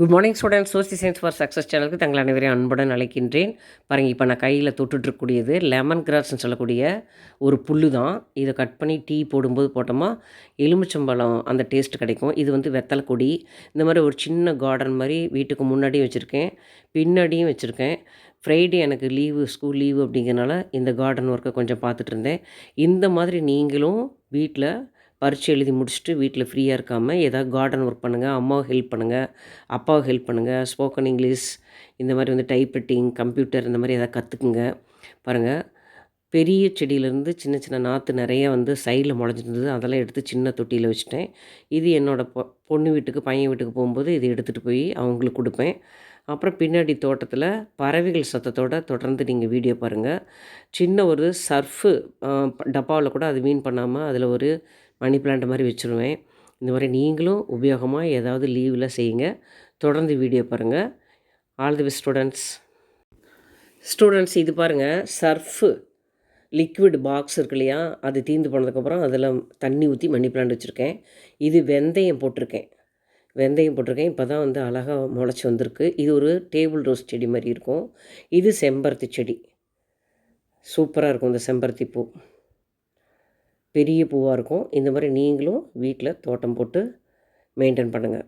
Good morning students social science for success சேனலுக்கு தங்கள் அனைவரையும் அன்புடன் அழைக்கின்றேன். பாருங்கள் இப்போ நான் கையில் தொட்டுட்ருக்கக்கூடியது லெமன் கிராஸ்ன்னு சொல்லக்கூடிய ஒரு புல்லு தான் இதை கட் பண்ணி டீ போடும்போது போட்டோமா எலுமிச்சம்பழம் அந்த டேஸ்ட் கிடைக்கும். இது வந்து வெத்தலை கொடி. இந்த மாதிரி ஒரு சின்ன கார்டன் மாதிரி வீட்டுக்கு முன்னாடியும் வச்சுருக்கேன். பின்னாடியும் வச்சுருக்கேன். ஃப்ரைடே எனக்கு லீவு ஸ்கூல் லீவு அப்படிங்கிறனால இந்த கார்டன் ஒர்க்கை கொஞ்சம் பார்த்துட்டு இருந்தேன். இந்த மாதிரி நீங்களும் வீட்டில் பரீட்சை எழுதி முடிச்சுட்டு வீட்டில் ஃப்ரீயாக இருக்காமல் ஏதாவது கார்டன் ஒர்க் பண்ணுங்கள் அம்மாவுக்கு ஹெல்ப் பண்ணுங்கள் அப்பாவுக்கு ஹெல்ப் பண்ணுங்கள் ஸ்போக்கன் இங்கிலீஷ் இந்த மாதிரி வந்து டைப்ரைட்டிங் கம்ப்யூட்டர் இந்த மாதிரி எதாவது கற்றுக்குங்க பாருங்கள் பெரிய செடியிலேருந்து சின்ன சின்ன நாற்று நிறைய வந்து சைடில் முளைஞ்சிருந்தது. அதெல்லாம் எடுத்து சின்ன தொட்டியில் வச்சுட்டேன். இது என்னோடய பொ பொண்ணு வீட்டுக்கு பையன் வீட்டுக்கு போகும்போது இது எடுத்துகிட்டு போய் அவங்களுக்கு கொடுப்பேன். அப்புறம் பின்னாடி தோட்டத்தில் பறவைகள் சத்தத்தோடு தொடர்ந்து நீங்கள் வீடியோ பாருங்கள் சின்ன ஒரு சர்ஃபு டப்பாவில் கூட அது வீண் பண்ணாமல் அதில் ஒரு மணி பிளான்ட் மாதிரி வச்சுருவேன். இந்த மாதிரி நீங்களும் உபயோகமாக ஏதாவது லீவில் செய்யுங்க. தொடர்ந்து வீடியோ பாருங்கள் all the best students students இது பாருங்கள் சர்ஃபு லிக்விட் பாக்ஸ் இருக்கு இல்லையா? அது தீர்ந்து போனதுக்கப்புறம் அதில் தண்ணி ஊற்றி மணி பிளான்ட் வச்சுருக்கேன். இது வெந்தயம் போட்டிருக்கேன். வெந்தயம் போட்டிருக்கேன். இப்போ தான் வந்து அழகாக முளைச்சி வந்திருக்கு. இது ஒரு டேபிள் ரோஸ் செடி மாதிரி இருக்கும். இது செம்பருத்தி செடி. சூப்பராக இருக்கும் இந்த செம்பருத்தி பூ. பெரிய பூவாக இருக்கும். இந்த மாதிரி நீங்களும் வீட்டில் தோட்டம் போட்டு மெயின்டைன் பண்ணுங்கள்